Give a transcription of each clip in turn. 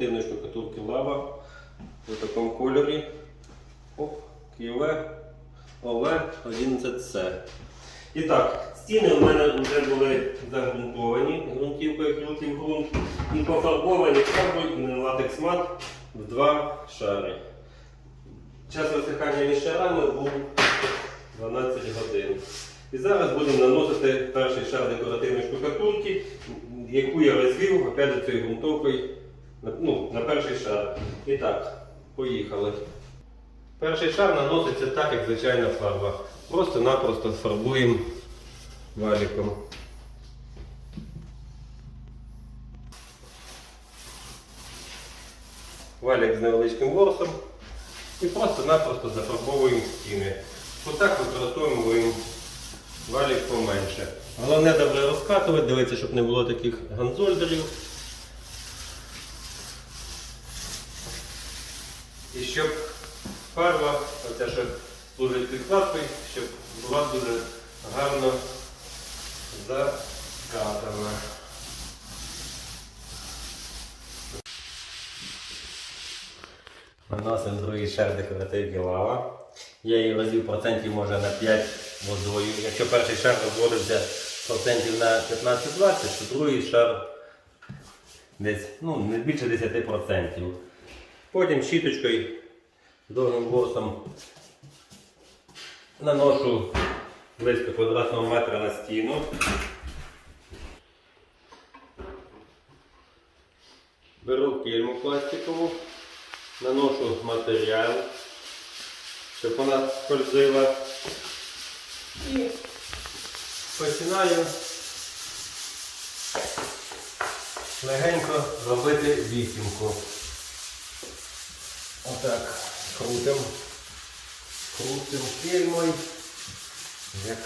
декоративної штукатурки лава у такому кольорі. Оп, QV OV 11C. І так, стіни у мене вже були загрунтовані ґрунтівкою крутий ґрунт і пофарбовані фарбою латекс мат в два шари. Час висихання між шарами був 12 годин. І зараз будемо наносити перший шар декоративної штукатурки, яку я розвів опять цією ґрунтовкою на- ну, на перший шар. І так, поїхали. Перший шар наноситься так, як звичайна фарба. Просто-напросто фарбуємо валіком. Валік з невеличким ворсом і просто-напросто зафарбовуємо стіни. Отак використовуємо валік поменше. Головне добре розкатувати, дивитися, щоб не було таких ганзольдерів. І щоб фарба, оця що служить підкладкою, щоб була дуже гарно закатана. Наносимо другий шар декоративки лава. Я її розвів процентів може на 5 водою. Якщо перший шар розводився процентів на 15-20, то другий шар десь ну, не більше 10%. Потім щіточкою довгим ворсом наношу близько квадратного метра на стіну. Беру кільму пластикову, наношу матеріал, щоб вона скользила. І починаю легенько робити вісімку. Отак, крутим, крутим кільмою, як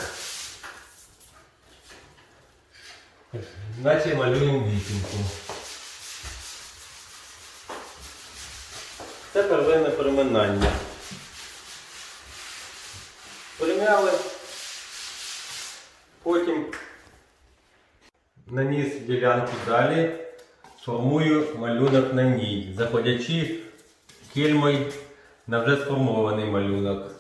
наче малюємо вісімку. Це первинне переминання. Примяли, потім наніс ділянку далі, формую малюнок на ній, заходячи кільмою на вже сформований малюнок.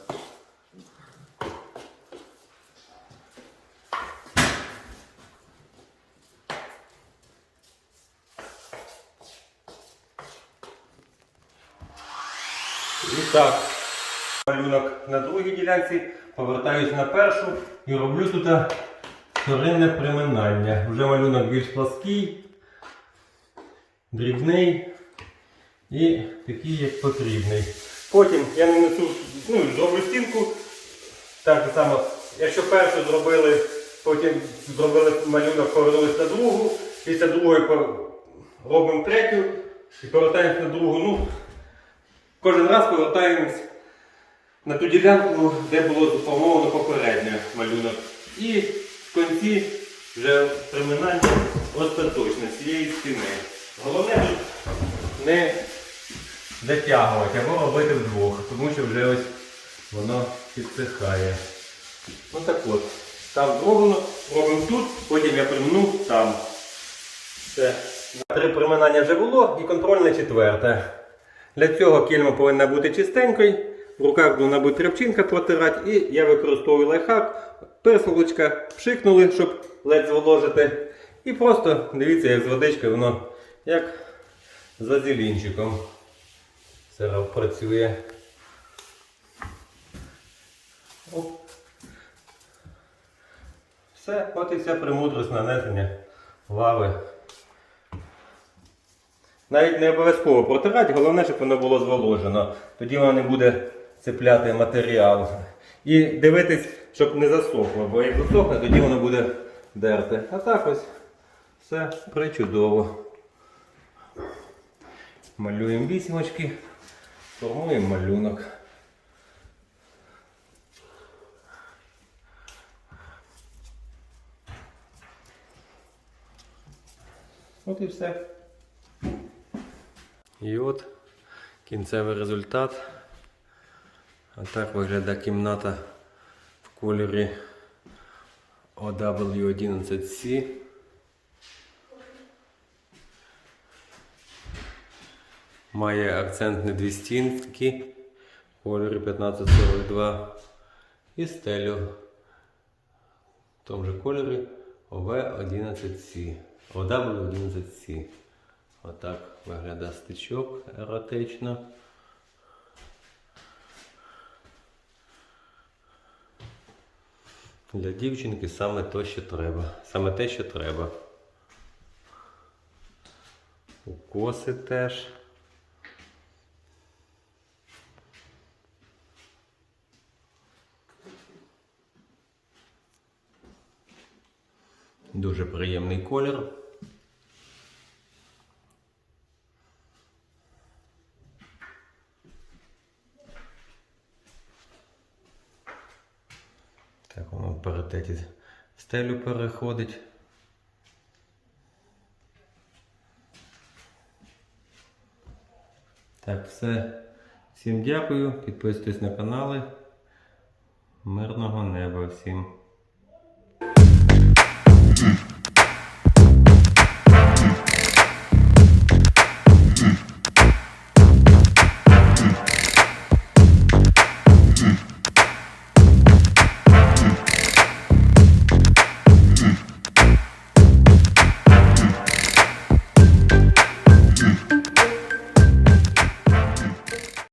І так, малюнок на другій ділянці, повертаюсь на першу і роблю тут вторинне приминання. Вже малюнок більш плаский, дрібний і такий, як потрібний. Потім я нанесу, ну, зроблю стінку. Так само, якщо першу зробили, потім зробили малюнок, повернулись на другу, після другої робимо третю і повертаємось на другу. Ну, Кожен раз повертаємось на ту ділянку, де було сформовано попередньо малюнок. І кінці вже приминання остаточне з цієї стіни. Головне не затягувати або робити вдвох, тому що вже ось воно підсихає. Ну так от, там зроблено, робимо тут, потім я примну там. Все. Три приминання вже було і контрольне четверте. Для цього кільма повинна бути чистенькою, в руках повинна бути рябчинка протирати, і я використовую лайфхак. Персолочка пшикнули, щоб ледь зволожити. І просто дивіться, як з водичкою воно як з вазелінчиком. Все працює. Оп. Все, от і вся премудрость нанесення лави. Навіть не обов'язково протирати, головне, щоб воно було зволожено. Тоді воно не буде цепляти матеріал. І дивитись, щоб не засохло, бо як засохне, тоді воно буде дерти. А так ось все причудово. Малюємо вісімочки, формуємо малюнок. От і все. І от кінцевий результат. А так виглядає кімната кольорі OW11C. Має акцентні дві стінки кольорі 1542 і стелю в тому же кольорі ОВ11C. OW11C. Отак виглядає стичок еротично. Для дівчинки саме то, що треба. Саме те, що треба. Укоси теж. Дуже приємний колір. паритеті стелю переходить. Так, все. Всім дякую, підписуйтесь на канали. Мирного неба всім.